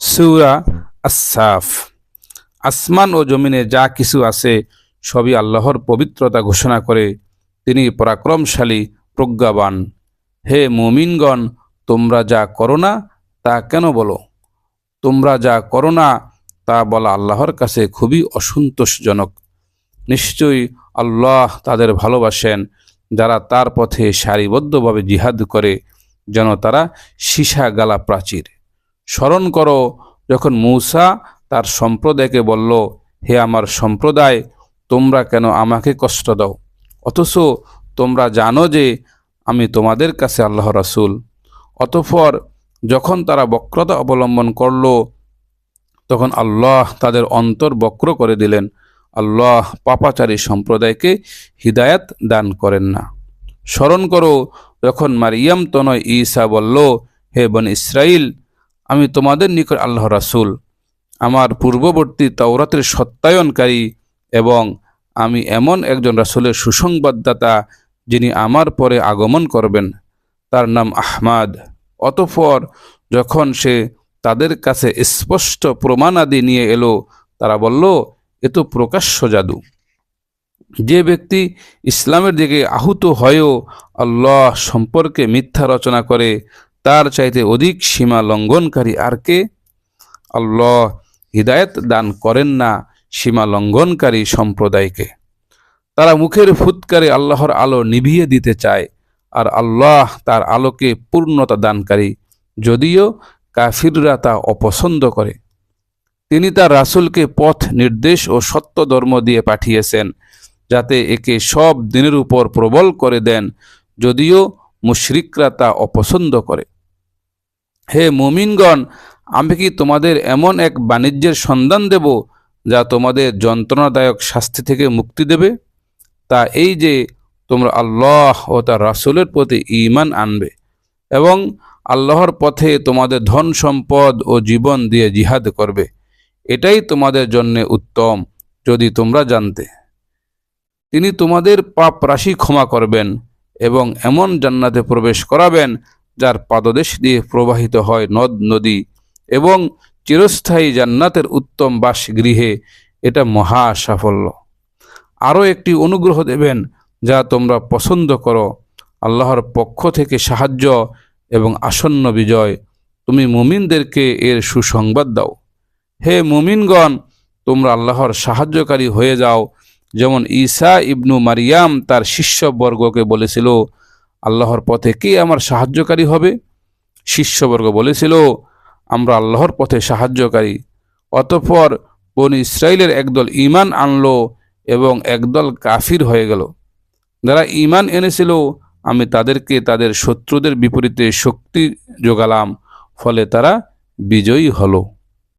সুরা আসাফ আসমান ও জমিনে যা কিছু আছে, সবই আল্লাহর পবিত্রতা ঘোষণা করে তিনি পরাক্রমশালী, প্রজ্ঞাবান। হে মুমিনগণ, তোমরা যা করো না, তা কেন বলো? তোমরা যা করো না, তা বলা আল্লাহর কাছে খুবই অসন্তোষজনক। নিশ্চয়ই আল্লাহ তাদের ভালোবাসেন, যারা তার পথে সারিবদ্ধভাবে জিহাদ করে, যেন তারা সীসা গালা প্রাচীর। স্মরণ করো যখন মূসা তার সম্প্রদায়কে বলল, হে আমার সম্প্রদায়, তোমরা কেন আমাকে কষ্ট দাও? অথচ তোমরা জানো যে আমি তোমাদের কাছে আল্লাহ রাসূল। অতঃপর যখন তারা বক্রতা অবলম্বন করল, তখন আল্লাহ তাদের অন্তর বক্র করে দিলেন। আল্লাহ পাপাচারী সম্প্রদায়কে হিদায়াত দান করেন না। স্মরণ করো, যখন মারিয়াম তনয় ঈসা বলল, হে বন ইসরাইল আমি তোমাদের নিকট আল্লাহ রাসুল, আমার পূর্ববর্তী তাওরাতের সত্যায়নকারী এবং আমি এমন একজন রাসূলের সুসংবাদদাতা যিনি আমার পরে আগমন করবেন। তার নাম আহমাদ। অতঃপর যখন সে তাদের কাছে স্পষ্ট প্রমাণাদি নিয়ে এলো, তারা বলল, এ তো প্রকাশ্য জাদু। যে ব্যক্তি ইসলামের দিকে আহুত হয়েও আল্লাহ সম্পর্কে মিথ্যা রচনা করে তার চাইতে অধিক সীমা লঙ্ঘনকারী আর কে? আল্লাহ হিদায়ত দান করেন না সীমা লঙ্ঘনকারী সম্প্রদায়কে। তারা মুখের ফুৎকারে আল্লাহর আলো নিভিয়ে দিতে চায় আর আল্লাহ তার আলোকে পূর্ণতা দানকারী, যদিও কাফিররা তা অপছন্দ করে। তিনি তার রাসূলকে পথ, নির্দেশ ও সত্য ধর্ম দিয়ে পাঠিয়েছেন, যাতে একে সব দিনের উপর প্রবল করে দেন, যদিও মুশরিকরা তা অপছন্দ করে। হে মুমিনগণ, আমি কি তোমাদের এমন এক বাণিজ্যের সন্ধান দেব যা তোমাদের যন্ত্রণাদায়ক শাস্তি থেকে মুক্তি দেবে? তা এই যে তোমরা আল্লাহ ও তার রাসূলের প্রতি ঈমান আনবে এবং আল্লাহর পথে তোমাদের ধন সম্পদ ও জীবন দিয়ে জিহাদ করবে। এটাই তোমাদের জন্যে উত্তম, যদি তোমরা জানতে। তিনি তোমাদের পাপ রাশি ক্ষমা করবেন এবং এমন জান্নাতে প্রবেশ করাবেন যার পাদদেশ দিয়ে প্রবাহিত হয় নদ, নদী এবং চিরস্থায়ী জান্নাতের উত্তম বাসগৃহে, এটা মহা সাফল্য। আরও একটি অনুগ্রহ দেবেন যা তোমরা পছন্দ করো। আল্লাহর পক্ষ থেকে সাহায্য এবং আসন্ন বিজয়। তুমি মুমিনদেরকে এর সুসংবাদ দাও। হে মুমিনগণ, তোমরা আল্লাহর সাহায্যকারী হয়ে যাও। যেমন ঈসা ইবনু মারিয়াম তার শিষ্যবর্গকে বলেছিল আল্লাহর পথে কে আমার সাহায্যকারী হবে? শিষ্যবর্গ বলেছিল, আমরা আল্লাহর পথে সাহায্যকারী। অতঃপর বন ইসরায়েলের একদল ঈমান আনলো এবং একদল কাফির হয়ে গেল। যারা ঈমান এনেছিল, আমি তাদেরকে তাদের শত্রুদের বিপরীতে শক্তি যোগালাম, ফলে তারা বিজয়ী হলো।